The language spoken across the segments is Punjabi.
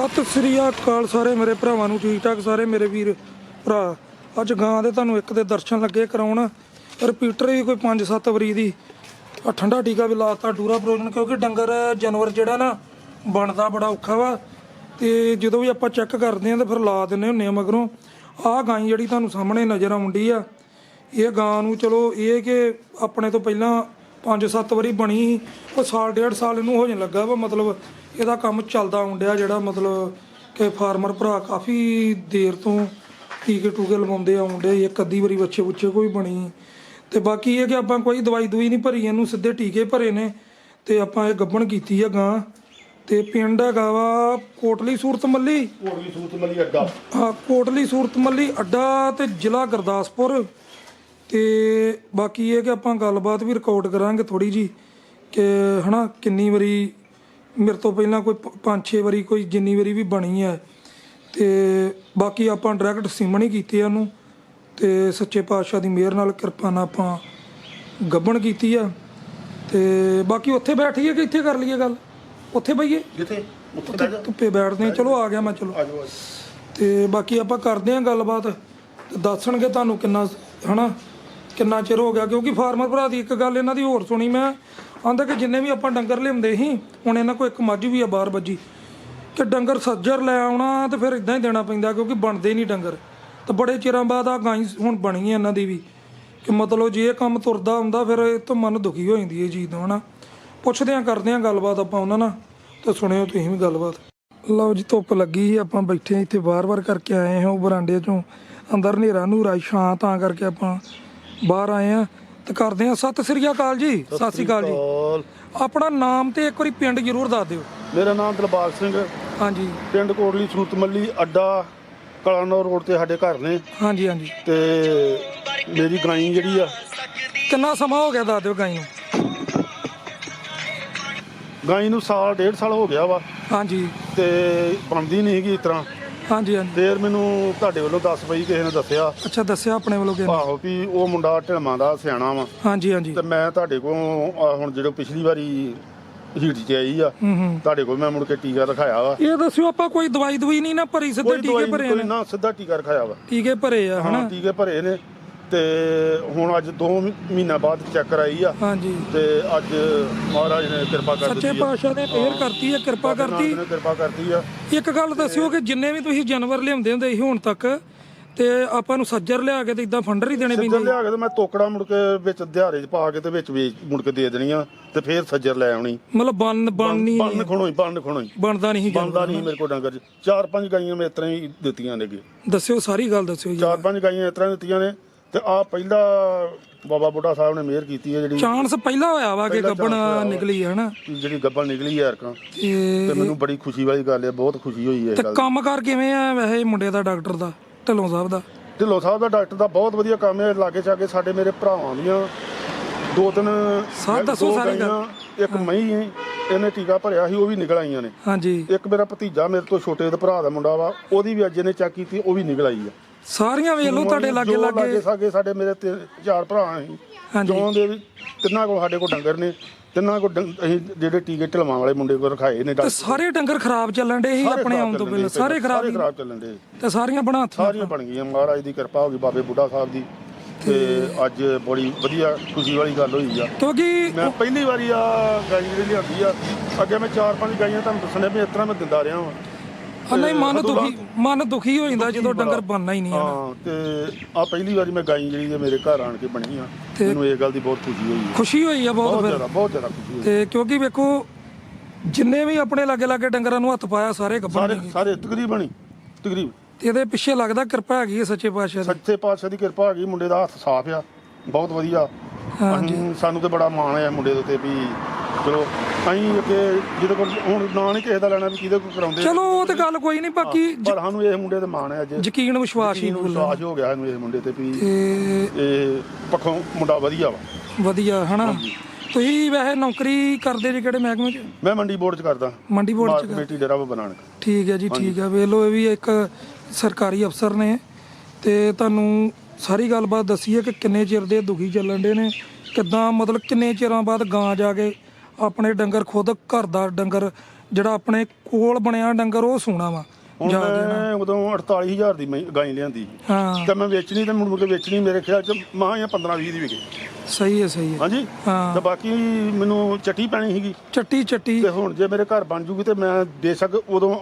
ਸਤਿ ਸ੍ਰੀ ਅਕਾਲ ਸਾਰੇ ਮੇਰੇ ਭਰਾਵਾਂ ਨੂੰ, ਠੀਕ ਠਾਕ ਸਾਰੇ ਮੇਰੇ ਵੀਰ ਭਰਾ। ਅੱਜ ਗਾਂ ਦੇ ਤੁਹਾਨੂੰ ਇੱਕ ਦੇ ਦਰਸ਼ਨ ਲੱਗੇ ਕਰਾਉਣ। ਰਿਪੀਟਰ ਵੀ ਕੋਈ 5-7 ਵਰੀ ਦੀ। ਠੰਡਾ ਟੀਕਾ ਵੀ ਲਾਤਾ ਡੂਰਾ ਪ੍ਰੋਜਨ, ਕਿਉਂਕਿ ਡੰਗਰ ਜਾਨਵਰ ਜਿਹੜਾ ਨਾ, ਬਣਦਾ ਬੜਾ ਔਖਾ ਵਾ। ਤੇ ਜਦੋਂ ਵੀ ਆਪਾਂ ਚੈੱਕ ਕਰਦੇ ਆਂ ਤਾਂ ਫਿਰ ਲਾ ਦਿੰਨੇ ਹੁੰਨੇ ਆ ਮਗਰੋਂ। ਆਹ ਗਾਂ ਜਿਹੜੀ ਤੁਹਾਨੂੰ ਸਾਹਮਣੇ ਨਜ਼ਰ ਆਉਂਦੀ ਆ। ਇਹ ਗਾਂ ਨੂੰ ਚਲੋ, ਇਹ ਕਿ ਆਪਣੇ ਤੋਂ ਪਹਿਲਾਂ 5-7 ਵਾਰੀ ਬਣੀ ਉਹ ਸਾਲ ਡੇਢ ਸਾਲ ਇਹਨੂੰ ਹੋ ਜਾਣ ਲੱਗਾ ਵਾ ਮਤਲਬ ਇਹਦਾ ਕੰਮ ਚੱਲਦਾ ਆਉਂਦਿਆ ਜਿਹੜਾ ਮਤਲਬ ਕਿ ਫਾਰਮਰ ਭਰਾ ਕਾਫੀ ਦੇਰ ਤੋਂ ਟੀਕੇ ਟੂਕੇ ਲਵਾਉਂਦੇ ਆਉਂਦੇ ਇੱਕ ਅੱਧੀ ਵਾਰੀ ਬੱਚੇ ਬੁੱਚੇ ਕੋਈ ਬਣੀ ਤੇ ਬਾਕੀ ਇਹ ਕਿ ਆਪਾਂ ਕੋਈ ਦਵਾਈ ਦੂਈ ਨਹੀਂ ਭਰੀ ਇਹਨੂੰ ਸਿੱਧੇ ਟੀਕੇ ਭਰੇ ਨੇ ਤੇ ਆਪਾਂ ਇਹ ਗੱਬਣ ਕੀਤੀ ਆ ਗਾਂ। ਤੇ ਪਿੰਡ ਹੈਗਾ ਵਾ ਕੋਟਲੀ ਸੂਰਤ ਮੱਲੀ ਕੋੜੀ ਸੂਤ ਮਲੀ ਅੱਡਾ। ਹਾਂ ਕੋਟਲੀ ਸੂਰਤ ਮੱਲੀ ਅੱਡਾ ਤੇ ਜ਼ਿਲ੍ਹਾ ਗੁਰਦਾਸਪੁਰ। ਤੇ ਬਾਕੀ ਇਹ ਕਿ ਆਪਾਂ ਗੱਲਬਾਤ ਵੀ ਰਿਕਾਰਡ ਕਰਾਂਗੇ ਥੋੜੀ ਜੀ ਕਿ ਹਨਾ ਕਿੰਨੀ ਵਾਰੀ ਮੇਰੇ ਤੋਂ ਪਹਿਲਾਂ ਕੋਈ 5-6 ਵਾਰੀ ਕੋਈ ਜਿੰਨੀ ਵਾਰੀ ਵੀ ਬਣੀ ਹੈ। ਤੇ ਬਾਕੀ ਆਪਾਂ ਡਾਇਰੈਕਟ ਸਿਮਣ ਹੀ ਕੀਤੀ ਉਹਨੂੰ ਤੇ ਸੱਚੇ ਪਾਤਸ਼ਾਹ ਦੀ ਮਿਹਰ ਨਾਲ ਕਿਰਪਾ ਨਾਲ ਆਪਾਂ ਗੱਬਣ ਕੀਤੀ ਆ। ਤੇ ਬਾਕੀ ਉੱਥੇ ਬੈਠੀਏ ਕਿ ਇੱਥੇ ਕਰ ਲਈਏ ਗੱਲ? ਉੱਥੇ ਬਈਏ? ਜਿੱਥੇ? ਉੱਥੇ ਧੁੱਪੇ ਬੈਠਦੇ ਆ ਚਲੋ ਆ ਗਿਆ ਮੈਂ ਚਲੋ। ਤੇ ਬਾਕੀ ਆਪਾਂ ਕਰਦੇ ਆਂ ਗੱਲਬਾਤ। ਦੱਸਣਗੇ ਤੁਹਾਨੂੰ ਕਿੰਨਾ ਹਨਾ? ਕਿੰਨਾ ਚਿਰ ਹੋ ਗਿਆ? ਕਿਉਂਕਿ ਫਾਰਮਰ ਭਰਾ ਦੀ ਇੱਕ ਗੱਲ ਇਹਨਾਂ ਦੀ ਹੋਰ ਸੁਣੀ ਮੈਂ। ਆਂਦਾ ਕਿ ਜਿੰਨੇ ਵੀ ਆਪਾਂ ਡੰਗਰ ਲਿਆਉਂਦੇ ਸੀ, ਹੁਣ ਇਹਨਾਂ ਕੋਲ ਇੱਕ ਮੱਝ ਵੀ ਆ ਬਾਹਰ ਵੱਜੀ। ਕਿ ਡੰਗਰ ਸੱਜਰ ਲੈ ਆਉਣਾ ਤੇ ਫਿਰ ਇਦਾਂ ਹੀ ਦੇਣਾ ਪੈਂਦਾ, ਕਿਉਂਕਿ ਬਣਦੇ ਨਹੀਂ ਡੰਗਰ। ਤੇ ਬੜੇ ਚਿਰਾਂ ਬਾਅਦ ਆ ਗਾਂ ਹੁਣ ਬਣੀ ਹੈ ਇਹਨਾਂ ਦੀ ਵੀ। ਕਿ ਮਤਲਬ ਜੇ ਇਹ ਕੰਮ ਤੁਰਦਾ ਹੁੰਦਾ, ਫਿਰ ਇਹ ਤੋਂ ਮਨ ਦੁਖੀ ਹੋ ਜਾਂਦੀ ਇਹ ਚੀਜ਼ ਤੋਂ, ਹਨਾ? ਪੁੱਛਦੇ ਆਂ, ਕਰਦੇ ਆਂ ਗੱਲਬਾਤ ਆਪਾਂ ਉਹਨਾਂ ਨਾਲ, ਤੇ ਸੁਣਿਓ ਤੁਸੀਂ ਵੀ ਗੱਲਬਾਤ। ਲਓ ਜੀ, ਧੁੱਪ ਲੱਗੀ ਸੀ, ਆਪਾਂ ਬੈਠੇ ਇੱਥੇ ਬਾਰ ਵਾਰ ਕਰਕੇ ਆਏ ਹਾਂ ਉਹ ਬਰਾਂਡੇ ਚੋਂ। ਅੰਦਰ ਹਨੇਰਾ ਨੂਰਾ ਛਾਂ ਤਾਂ ਕਰਕੇ ਆਪਾਂ ਬਾਹਰ ਆਏ ਆ ਤੇ ਕਰਦੇ ਆ। ਸਤਿ ਸ੍ਰੀ ਅਕਾਲ ਜੀ। ਸਤਿ ਸ੍ਰੀ ਅਕਾਲ ਜੀ। ਆਪਣਾ ਨਾਮ ਤੇ ਇੱਕ ਵਾਰੀ ਪਿੰਡ ਜ਼ਰੂਰ ਦੱਸ ਦਿਓ। ਮੇਰਾ ਨਾਮ ਦਿਲਬਾਗ ਸਿੰਘ ਹਾਂਜੀ। ਪਿੰਡ ਕੋਟਲੀ ਸੂਤ ਮੱਲੀ ਅੱਡਾ ਕਲਾਨੌਰ ਰੋਡ ਤੇ ਸਾਡੇ ਘਰ ਨੇ। ਹਾਂਜੀ ਹਾਂਜੀ। ਤੇ ਮੇਰੀ ਗਾਈ ਜਿਹੜੀ ਆ। ਕਿੰਨਾ ਸਮਾਂ ਹੋ ਗਿਆ ਦੱਸ ਦਿਓ ਗਾਈ ਨੂੰ? ਗਾਈ ਨੂੰ ਸਾਲ ਡੇਢ ਸਾਲ ਹੋ ਗਿਆ ਵਾ। ਹਾਂਜੀ। ਤੇ ਬਣਦੀ ਨਹੀਂ ਹੈਗੀ ਇਸ ਤਰ੍ਹਾਂ। ਹਾਂਜੀ ਹਾਂਜੀ। ਫੇਰ ਮੈਨੂੰ ਤੁਹਾਡੇ ਵੱਲੋਂ ਦੱਸ ਪਈ ਕਿਸੇ ਨੇ ਦੱਸਿਆ। ਅੱਛਾ ਦੱਸਿਆ ਆਪਣੇ ਵੱਲੋਂ ਕਿ ਆਹੋ ਵੀ ਉਹ ਮੁੰਡਾ ਢਿਲਮਾਂ ਦਾ ਸਿਆਣਾ ਵਾ। ਹਾਂਜੀ ਹਾਂਜੀ। ਤੇ ਮੈਂ ਤੁਹਾਡੇ ਕੋਲ ਆਹ ਹੁਣ ਜਦੋਂ ਪਿਛਲੀ ਵਾਰੀ ਹੀਟ ਚ ਆਈ ਆ ਹੂੰ ਹੂੰ। ਤੁਹਾਡੇ ਕੋਲ ਮੈਂ ਮੁੜ ਕੇ ਟੀਕਾ ਰਖਾਇਆ ਵਾ। ਇਹ ਦੱਸਿਓ ਆਪਾਂ ਕੋਈ ਦਵਾਈ ਦਵਾਈ ਨਹੀਂ ਨਾ ਭਰੀ ਸਿੱਧੇ ਕੋਈ ਟੀਕੇ ਦਵਾਈ ਭਰੇ ਕੋਈ ਨੇ। ਨਾ ਸਿੱਧਾ ਟੀਕਾ ਰਖਾਇਆ ਵਾ। ਟੀਕੇ ਭਰੇ ਆ ਹਾਂ ਹਨਾ? ਟੀਕੇ ਭਰੇ ਨੇ। ਤੇ ਹੁਣ ਅੱਜ 2 ਮਹੀਨਾ ਬਾਅਦ ਚੈੱਕ ਕਰਾਈ ਆ। ਹਾਂਜੀ। ਤੇ ਅੱਜ ਮਹਾਰਾਜ ਨੇ ਕਿਰਪਾ ਕਰ ਦਿੱਤੀ ਸੱਚੇ ਪਾਤਸ਼ਾਹ ਨੇ ਮਿਹਰ ਕਰਤੀ ਹੈ ਕਿਰਪਾ ਕਰਤੀ। ਨੇ ਕਿਰਪਾ ਕਰਤੀ ਆ। ਇੱਕ ਗੱਲ ਦੱਸਿਓ ਕਿ ਜਿੰਨੇ ਵੀ ਤੁਸੀਂ ਜਾਨਵਰ ਲਿਆਉਂਦੇ ਹੁੰਦੇ ਸੀ ਹੁਣ ਤੱਕ ਤੇ ਆਪਾਂ ਨੂੰ ਸੱਜਰ ਲਿਆ ਕੇ ਤੇ ਇਦਾਂ ਫੰਡਰ ਹੀ ਦੇਣੇ ਸੱਜਰ ਪੈਂਦੇ? ਲਿਆ ਕੇ ਤੇ ਮੈਂ ਤੋਕੜਾ ਮੁੜ ਕੇ ਵਿੱਚ ਦਿਹਾੜੇ 'ਚ ਪਾ ਕੇ ਤੇ ਵਿੱਚ ਵੇਚ ਮੁੜ ਕੇ ਦੇ ਦੇਣੀਆਂ ਤੇ ਫੇਰ ਸੱਜਰ ਲੈ ਆਉਣੀ। ਮਤਲਬ ਬਣ ਬਣਨੀ ਬੰਨ ਖਣੋ ਹੀ ਬੰਨ ਖਣੋ ਹੀ ਬਣਦਾ ਨਹੀਂ। ਬੰਦਾ ਨਹੀਂ ਮੇਰੇ ਕੋਲ ਡੰਗਰ ਚਾਰ ਪੰਜ ਗਾਈਆਂ ਮੈਂ ਇਸ ਤਰ੍ਹਾਂ ਹੀ ਦਿੱਤੀਆਂ ਨੇਗੇ ਦੱਸਿਓ ਸਾਰੀ ਗੱਲ ਦੱਸਿਓ ਜੀ। ਚਾਰ ਪੰਜ ਗਾਈਆਂ ਇਸ ਤਰ੍ਹਾਂ ਦਿੱਤੀਆਂ ਨੇ। ਤੇ ਆ ਪਹਿਲਾ ਬਾਬਾ ਬੁੱਢਾ ਸਾਹਿਬ ਨੇ ਮਿਹਰ ਕੀਤੀ ਹੈ ਜਿਹੜੀ ਚਾਂਸ ਪਹਿਲਾਂ ਹੋਇਆ ਵਾ ਕਿ ਪਹਿਲਾਂ ਗੱਬਣ chance ਹੋਇਆ ਵਾ। ਨਿਕਲੀ ਹੈ ਹਨਾ? ਜਿਹੜੀ ਗੱਬਲ ਨਿਕਲੀ ਹੈ ਅਰਕਾਂ ਤੇ ਤੇ ਮੈਨੂੰ ਬੜੀ ਖੁਸ਼ੀ ਵਾਲੀ ਗੱਲ ਹੈ ਬਹੁਤ ਖੁਸ਼ੀ ਹੋਈ ਹੈ ਇਹ ਤੇ ਗੱਲ। ਕੰਮ ਕਰ ਕਿਵੇਂ ਆ ਵੈਸੇ ਮੁੰਡੇ ਦਾ ਡਾਕਟਰ ਦਾ ਢਿੱਲੋਂ ਸਾਹਿਬ ਦਾ? ਢਿੱਲੋਂ ਸਾਹਿਬ ਦਾ ਡਾਕਟਰ ਦਾ ਬਹੁਤ ਵਧੀਆ ਕੰਮ ਹੈ ਲਾਗੇ ਚਾਗੇ ਸਾਡੇ ਮੇਰੇ ਭਰਾਵਾਂ ਦੀਆਂ। ਦੋ ਤਿੰਨ ਸਾਹ ਦੱਸੋ ਦੋ ਸਾਰੀ ਗੱਲ। ਗਾਈਆਂ, ਇੱਕ ਮਈ ਇਹਨੇ ਟੀਕਾ ਭਰਿਆ ਸੀ ਉਹ ਵੀ ਨਿਕਲ ਆਈਆਂ ਨੇ। ਹਾਂਜੀ। ਇੱਕ ਮੇਰਾ ਭਤੀਜਾ ਮੇਰੇ ਤੋਂ ਛੋਟੇ ਦੇ ਭਰਾ ਦਾ ਮੁੰਡਾ ਵਾ ਉਹਦੀ ਵੀ ਅੱਜ ਇਹਨੇ ਚੈੱਕ ਕੀਤੀ ਉਹ ਵੀ ਨਿਕਲ ਆਈ ਆ। ਸਾਰੀਆਂ ਵੇਖ ਲਓ ਤੁਹਾਡੇ ਲਾਗੇ ਜੋ ਲਾਗੇ। ਸਾਗੇ ਸਾਡੇ ਮੇਰੇ ਤਿੰਨ- ਚਾਰ ਭਰਾ ਅਸੀਂ। ਹਾਂਜੀ। ਜੋਂ ਦੇ ਵੀ ਤਿੰਨਾਂ ਕੋਲ ਸਾਡੇ ਕੋਲ ਡੰਗਰ ਨੇ। ਤਿੰਨਾਂ ਕੋਲ ਡੰਗ- ਅਸੀਂ ਜਿਹੜੇ ਟੀਕੇ ਢਲਵਾਂ ਵਾਲੇ ਮੁੰਡੇ ਕੋਲ ਰਖਾਏ ਨੇ ਤੇ ਡਾਕਟਰ ਸਾਰੇ ਡੰਗਰ ਖਰਾਬ ਚੱਲਣ ਡੇ ਸੀ ਸਾਰੇ ਆਪਣੇ ਖਰਾਬ ਆਉਣ ਤੋਂ ਚੱਲਣ ਪਹਿਲਾਂ। ਡੇ, ਸਾਰੇ ਖਰਾਬ ਹੀ। ਖਰਾਬ ਚੱਲਣ ਦੇ ਤੇ ਸਾਰੀਆਂ ਬਣਾਤੀਆਂ ਸਾਰੀਆਂ ਬਣ ਗਈਆਂ। ਮਹਾਰਾਜ ਦੀ ਕਿਰਪਾ ਹੋ ਗਈ ਬਾਬੇ ਬੁੱਢਾ ਸਾਹਿਬ ਦੀ। ਤੇ ਅੱਜ ਬੜੀ ਵਧੀਆ ਖੁਸ਼ੀ ਵਾਲੀ ਗੱਲ ਹੋਈ ਆ। ਕਿਉਂਕਿ ਮੈਂ ਪਹਿਲੀ ਵਾਰੀ ਆ ਗਾਈ ਜਿਹੜੀ ਲਿਆਂਦੀ ਆ। ਅੱਗੇ ਮੈਂ ਚਾਰ ਪੰਜ ਗਾਈਆਂ ਤੁਹਾਨੂੰ ਦੱਸਣੇ ਵੀ ਇਸ ਤਰ੍ਹਾਂ ਮੈਂ ਦਿੰਦਾ ਰਿਹਾ ਵਾਂ। ਆ ਨਹੀਂ ਮਨ ਦੁਖੀ ਮਨ ਦੁਖੀ ਹੋ ਜਾਂਦਾ ਜਦੋਂ ਡੰਗਰ ਬਣਨਾ ਹੀ ਨਹੀਂ ਹੈ ਹਾਂ ਤੇ ਆ ਪਹਿਲੀ ਵਾਰੀ ਮੈਂ ਗਾਈ ਜਿਹੜੀ ਹੈ ਮੇਰੇ ਘਰ ਆਣ ਕੇ ਬਣੀ ਆ। ਮੈਨੂੰ ਇਹ ਗੱਲ ਦੀ ਬਹੁਤ ਖੁਸ਼ੀ ਹੋਈ ਹੈ। ਖੁਸ਼ੀ ਹੋਈ ਆ ਬਹੁਤ ਬਹੁਤ ਫਿਰ। ਜ਼ਿਆਦਾ ਬਹੁਤ ਜ਼ਿਆਦਾ ਖੁਸ਼ੀ ਹੋਈ। ਤੇ ਕਿਉਂਕਿ ਵੇਖੋ ਜਿੰਨੇ ਵੀ ਆਪਣੇ ਲਾਗੇ ਲਾਗੇ ਡੰਗਰਾਂ ਨੂੰ ਹੱਥ ਪਾਇਆ ਸਾਰੇ ਗੱਬਣ ਸਾਰੇ ਸਾਰੇ ਤਕਰੀਬਨ ਹੀ ਤਕਰੀਬ ਤੇ ਇਹਦੇ ਪਿੱਛੇ ਲੱਗਦਾ ਕਿਰਪਾ ਹੈਗੀ ਹੈ ਸੱਚੇ ਪਾਤਸ਼ਾਹ ਦੀ। ਸੱਚੇ ਪਾਤਸ਼ਾਹ ਦੀ ਕਿਰਪਾ ਹੈਗੀ ਮੁੰਡੇ ਦਾ ਹੱਥ ਸਾਫ਼ ਆ ਬਹੁਤ ਵਧੀਆ। ਸਾਨੂੰ ਤੇ ਬੜਾ ਮਾਣ ਹੈ ਮੁੰਡੇ ਦੇ ਉੱਤੇ ਵੀ ਚਲੋ ਅਸੀਂ ਅੱਗੇ ਜਿਹਦੇ ਕੋਲ ਹੁਣ ਨਾਂ ਨਹੀਂ ਕਿਸੇ ਦਾ ਲੈਣਾ ਵੀ ਕਿਹਦੇ ਕੋਲ ਕਰਾਉਂਦੇ। ਚਲੋ ਉਹ ਤੇ ਗੱਲ ਕੋਈ ਨਹੀਂ ਬਾਕੀ ਪਰ ਸਾਨੂੰ ਇਹ ਮੁੰਡੇ ਤੇ ਮਾਣ ਹੈ ਅੱਜ। ਯਕੀਨ ਵਿਸ਼ਵਾਸ ਹੀ ਯਕੀਨ ਵਿਸ਼ਵਾਸ ਹੋ ਗਿਆ ਸਾਨੂੰ ਇਸ ਮੁੰਡੇ ਤੇ ਵੀ ਤੇ ਇਹ ਪੱਖੋਂ ਮੁੰਡਾ ਵਧੀਆ ਵਾ। ਵਧੀਆ ਹਨਾ? ਤੁਸੀਂ ਵੈਸੇ ਨੌਕਰੀ ਕਰਦੇ ਜੇ ਕਿਹੜੇ ਮਹਿਕਮੇ 'ਚ? ਮੈਂ ਮੰਡੀ ਬੋਰਡ ਚ ਕਰਦਾ। ਮੰਡੀ ਬੋਰਡ 'ਚ ਕਮੇਟੀ ਡੇਰਾ ਬਾਬਾ ਨਾਨਕ। ਠੀਕ ਹੈ ਜੀ ਠੀਕ ਹੈ। ਵੇਖ ਲਓ ਇਹ ਵੀ ਇੱਕ ਸਰਕਾਰੀ ਅਫਸਰ ਨੇ। ਤੇ ਤੁਹਾਨੂੰ ਸਾਰੀ ਗੱਲਬਾਤ ਦੱਸੀ ਹੈ ਕਿ ਕਿੰਨੇ ਚਿਰ ਦੇ ਦੁਖੀ ਚੱਲਣ ਦੇ ਨੇ ਕਿੱਦਾਂ ਮਤਲਬ ਕਿੰਨੇ ਚਿਰਾਂ ਬਾਅਦ ਗਾਂ ਜਾ ਕੇ ਆਪਣੇ ਡੰਗਰ ਖੁਦ ਘਰ ਦਾ ਡੰਗਰ ਜਿਹੜਾ ਆਪਣੇ ਕੋਲ ਬਣਿਆ ਡੰਗਰ ਉਹ ਸੂਣਾ ਵਾ ਹੁਣ ਮੈਂ ਉਦੋਂ 48000 ਦੀ ਮੈਂ ਗਾਈ ਲਿਆਂਦੀ ਹਾਂ। ਤੇ ਮੈਂ ਵੇਚਣੀ ਤੇ ਮੁੜ ਮੁੜ ਕੇ ਵੇਚਣੀ ਮੇਰੇ ਖਿਆਲ ਚ ਮਾਂ ਜਾਂ 15 20 ਦੀ ਵਿਕੇ। ਸਹੀ ਹੈ ਸਹੀ ਹੈ। ਹਾਂਜੀ? ਹਾਂ। ਤੇ ਬਾਕੀ ਮੈਨੂੰ ਚੱਟੀ ਪੈਣੀ ਸੀਗੀ। ਚੱਟੀ ਚੱਟੀ। ਤੇ ਹੁਣ ਜੇ ਮੇਰੇ ਘਰ ਬਣ ਜੂਗੀ ਤੇ ਮੈਂ ਦੇ ਸਕ ਉਦੋਂ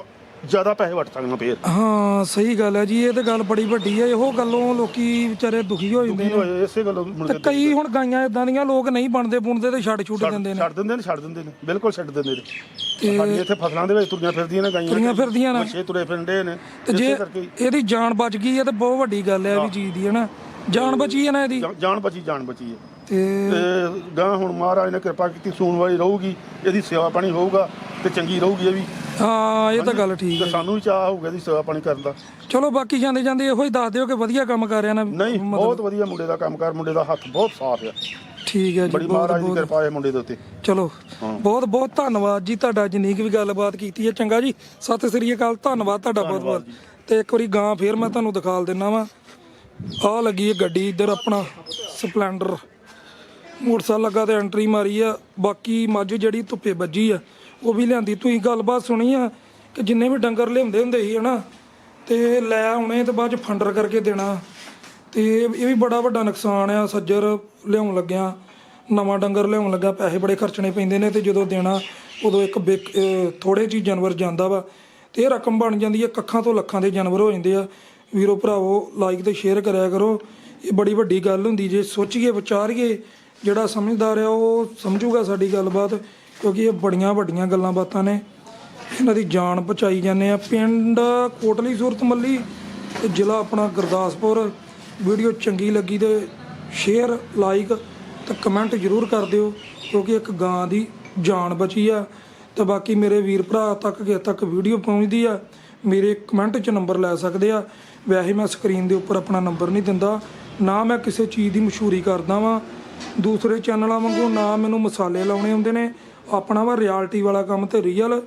ਜ਼ਿਆਦਾ ਪੈਸੇ ਵਟ ਸਕਦਾ ਫੇਰ। ਹਾਂ ਸਹੀ ਗੱਲ ਹੈ ਜੀ ਇਹ ਤੇ ਗੱਲ ਬੜੀ ਵੱਡੀ ਹੈ ਇਹੋ ਗੱਲੋਂ ਲੋਕੀ ਵਿਚਾਰੇ ਦੁਖੀ ਹੋ ਜਾਂਦੇ ਨੇ। ਹੋਏ ਇਸੇ ਗੱਲੋਂ ਮੁੜ ਤੇ ਕੇ ਕਈ ਹੁਣ ਗਾਈਆਂ ਇਦਾਂ ਦੀਆਂ ਲੋਕ ਨਹੀਂ ਬਣਦੇ ਬੁਣਦੇ ਤੇ ਛੱਡ ਛੁੱਟ ਦਿੰਦੇ ਨੇ। ਛੱਡ ਦਿੰਦੇ ਨੇ ਛੱਡ ਦਿੰਦੇ ਨੇ ਬਿਲਕੁਲ ਛੱਡ ਦਿੰਦੇ ਨੇ। ਸਾਡੀ ਇੱਥੇ ਫਸਲਾਂ ਦੇ ਵਿੱਚ ਤੁਰੀਆਂ ਫਿਰਦੀਆਂ ਨੇ ਗਾਈਆਂ ਤੁਰੀਆਂ ਫਿਰਦੀਆਂ ਨੇ। ਬੱਚੇ ਤੁਰੇ ਫਿਰਦੇ ਨੇ ਤੇ ਜੇ ਇਸੇ ਕਰਕੇ ਹੀ। ਇਹਦੀ ਜਾਨ ਬਚ ਗਈ ਹੈ ਤੇ ਬਹੁਤ ਵੱਡੀ ਗੱਲ ਹੈ ਇਹ ਵੀ ਚੀਜ਼ ਦੀ ਹੈ ਨਾ? ਜਾਨ ਬਚੀ ਹੈ ਨਾ ਇਹਦੀ? ਜਾ- ਜਾਨ ਬਚੀ ਜਾਨ ਬਚੀ ਹੈ। ਤੇ ਗਾਂ ਹੁਣ ਮਹਾਰਾਜ ਨੇ ਕਿਰਪਾ ਕੀਤੀ ਸੂਣ ਵਾਲੀ ਰਹੂਗੀ ਇਹਦੀ ਸੇਵਾ ਪਾਣੀ ਹੋਊਗਾ ਤੇ ਚੰਗੀ ਰਹੂਗੀ ਇਹ ਵੀ। ਹਾਂ ਇਹ ਤਾਂ ਗੱਲ ਠੀਕ ਤੇ ਹੈ। ਸਾਨੂੰ ਵੀ ਚਾਹ ਹੋਊਗਾ ਇਹਦੀ ਸੇਵਾ ਪਾਣੀ ਕਰਨ ਦਾ। ਚਲੋ ਬਾਕੀ ਜਾਂਦੇ ਜਾਂਦੇ ਇਹੋ ਹੀ ਦੱਸ ਦਿਓ ਕਿ ਵਧੀਆ ਕੰਮ ਕਰ ਰਿਹਾ ਨਾ ਨਹੀਂ ਬਹੁਤ ਵਧੀਆ ਮੁੰਡੇ ਦਾ ਕੰਮਕਾਰ ਮੁੰਡੇ ਦਾ ਹੱਥ ਬਹੁਤ ਸਾਫ਼ ਆ। ਠੀਕ ਹੈ ਜੀ ਬੜੀ ਬਹੁਤ ਮਹਾਰਾਜ ਦੀ ਬਹੁਤ। ਕਿਰਪਾ ਹੈ ਮੁੰਡੇ ਦੇ ਉੱਤੇ। ਚਲੋ ਬਹੁਤ ਬਹੁਤ ਧੰਨਵਾਦ ਜੀ ਤੁਹਾਡਾ ਜਿੰਨੀ ਕੁ ਵੀ ਗੱਲਬਾਤ ਕੀਤੀ ਹੈ ਚੰਗਾ ਜੀ। ਸਤਿ ਸ੍ਰੀ ਅਕਾਲ ਧੰਨਵਾਦ ਤੁਹਾਡਾ ਬਹੁਤ ਬਹੁਤ। ਤੇ ਇੱਕ ਵਾਰੀ ਗਾਂ ਫੇਰ ਮੈਂ ਤੁਹਾਨੂੰ ਦਿਖਾਲ ਦਿੰਨਾ ਵਾਂ। ਆਹ ਲੱਗੀ ਹੈ ਗੱਡੀ ਇੱਧਰ ਆਪਣਾ ਸਪਲੈਂਡਰ। ਮੋਟਰਸਾਈਕਲ ਲੱਗਾ ਤੇ ਐਂਟਰੀ ਮਾਰੀ ਆ। ਬਾਕੀ ਮੱਝ ਜਿਹੜੀ ਧੁੱਪੇ ਵੱਜੀ ਆ, ਉਹ ਵੀ ਲਿਆਂਦੀ। ਤੁਸੀਂ ਗੱਲਬਾਤ ਸੁਣੀ ਆ ਕਿ ਜਿੰਨੇ ਵੀ ਡੰਗਰ ਲਿਆਉਂਦੇ ਹੁੰਦੇ ਸੀ, ਹਨਾ? ਤੇ ਲੈ ਆਉਣੇ ਤੇ ਬਾਅਦ ਚ ਫੰਡਰ ਕਰਕੇ ਦੇਣਾ। ਤੇ ਇਹ ਵੀ ਬੜਾ ਵੱਡਾ ਨੁਕਸਾਨ ਆ, ਸੱਜਰ ਲਿਆਉਣ ਲੱਗਿਆ। ਨਵਾਂ ਡੰਗਰ ਲਿਆਉਣ ਲੱਗਾ, ਪੈਸੇ ਬੜੇ ਖਰਚਣੇ ਪੈਂਦੇ ਨੇ ਤੇ ਜਦੋਂ ਦੇਣਾ, ਉਦੋਂ ਇੱਕ ਬਿਕ- ਅਹ ਥੋੜੇ ਜਿਹੀ ਜਾਨਵਰ ਜਾਂਦਾ ਵਾ। ਤੇ ਇਹ ਰਕਮ ਬਣ ਜਾਂਦੀ ਹੈ ਕੱਖਾਂ ਤੋਂ ਲੱਖਾਂ ਦੇ ਜਾਨਵਰ ਹੋ ਜਾਂਦੇ ਆ। ਵੀਰੋ, ਭਰਾਵੋ ਲਾਈਕ ਤੇ ਸ਼ੇਅਰ ਕਰਿਆ ਕਰੋ। ਇਹ ਬੜੀ ਵੱਡੀ ਗੱਲ ਹੁੰਦੀ, ਜੇ ਸੋਚੀਏ, ਵਿਚਾਰੀਏ ਜਿਹੜਾ ਸਮਝਦਾਰ ਆ, ਉਹ ਸਮਝੂਗਾ ਸਾਡੀ ਗੱਲਬਾਤ, ਕਿਉਂਕਿ ਇਹ ਬੜੀਆਂ ਵੱਡੀਆਂ ਗੱਲਾਂ ਬਾਤਾਂ ਨੇ। ਇਹਨਾਂ ਦੀ ਜਾਨ ਬਚਾਈ ਜਾਂਦੇ ਆ। ਪਿੰਡ ਕੋਟਲੀ ਸੂਰਤ ਮੱਲੀ ਤੇ ਜ਼ਿਲ੍ਹਾ ਆਪਣਾ ਗੁਰਦਾਸਪੁਰ। ਵੀਡੀਓ ਚੰਗੀ ਲੱਗੀ ਤੇ ਸ਼ੇਅਰ, ਲਾਈਕ ਤੇ ਕਮੈਂਟ ਜ਼ਰੂਰ ਕਰ ਦਿਓ, ਕਿਉਂਕਿ ਇੱਕ ਗਾਂ ਦੀ ਜਾਨ ਬਚੀ ਆ। ਤੇ ਬਾਕੀ ਮੇਰੇ ਵੀਰ ਭਰਾ ਤੱਕ ਕਿ ਤੱਕ ਵੀਡੀਓ ਪਹੁੰਚਦੀ ਆ, ਮੇਰੇ ਕਮੈਂਟ 'ਚ ਨੰਬਰ ਲੈ ਸਕਦੇ ਆ। ਵੈਸੇ ਮੈਂ ਸਕਰੀਨ ਦੇ ਉੱਪਰ ਆਪਣਾ ਨੰਬਰ ਨਹੀਂ ਦਿੰਦਾ। ਨਾ ਮੈਂ ਕਿਸੇ ਚੀਜ਼ ਦੀ ਮਸ਼ਹੂਰੀ ਕਰਦਾ ਵਾਂ। ਦੂਸਰੇ ਚੈਨਲਾਂ ਵਾਂਗੂ ਨਾ ਮੈਨੂੰ ਮਸਾਲੇ ਲਾਉਣੇ ਹੁੰਦੇ ਨੇ। ਆਪਣਾ ਵਾ ਰਿਐਲਿਟੀ ਵਾਲਾ ਕੰਮ ਤੇ ਰੀਅਲ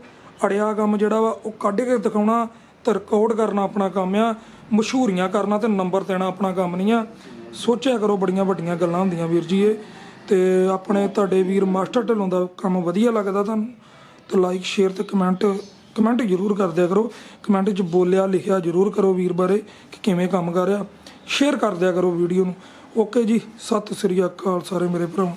ਅੜਿਆ ਕੰਮ ਜਿਹੜਾ ਵਾ ਉਹ ਕੱਢ ਕੇ ਦਿਖਾਉਣਾ, ਤੇ ਰਿਕਾਰਡ ਕਰਨਾ ਆਪਣਾ ਕੰਮ ਆ। ਮਸ਼ਹੂਰੀਆਂ ਕਰਨਾ ਤੇ ਨੰਬਰ ਦੇਣਾ ਆਪਣਾ ਕੰਮ ਨਹੀਂ ਆ। ਸੋਚਿਆ ਕਰੋ ਬੜੀਆਂ ਵੱਡੀਆਂ ਗੱਲਾਂ ਹੁੰਦੀਆਂ ਵੀਰ ਜੀ ਇਹ। ਤੇ ਆਪਣੇ ਤੁਹਾਡੇ ਵੀਰ ਮਾਸਟਰ ਢਿੱਲੋਂ ਦਾ ਕੰਮ ਵਧੀਆ ਲੱਗਦਾ ਤੁਹਾਨੂੰ? ਤੇ ਲਾਈਕ ਸ਼ੇਅਰ ਤੇ ਕਮੈਂਟ ਕਮੈਂਟ ਜ਼ਰੂਰ ਕਰ ਦਿਆ ਕਰੋ। ਕਮੈਂਟ 'ਚ ਬੋਲਿਆ ਲਿਖਿਆ ਜ਼ਰੂਰ ਕਰੋ ਵੀਰ ਬਾਰੇ ਕਿ ਕਿਵੇਂ ਕੰਮ ਕਰ ਰਿਹਾ। ਸ਼ੇਅਰ ਕਰ ਦਿਆ ਕਰੋ ਵੀਡੀਓ ਨੂੰ। ਓਕੇ ਜੀ ਸਤਿ ਸ੍ਰੀ ਅਕਾਲ ਸਾਰੇ ਮੇਰੇ ਭਰਾਓ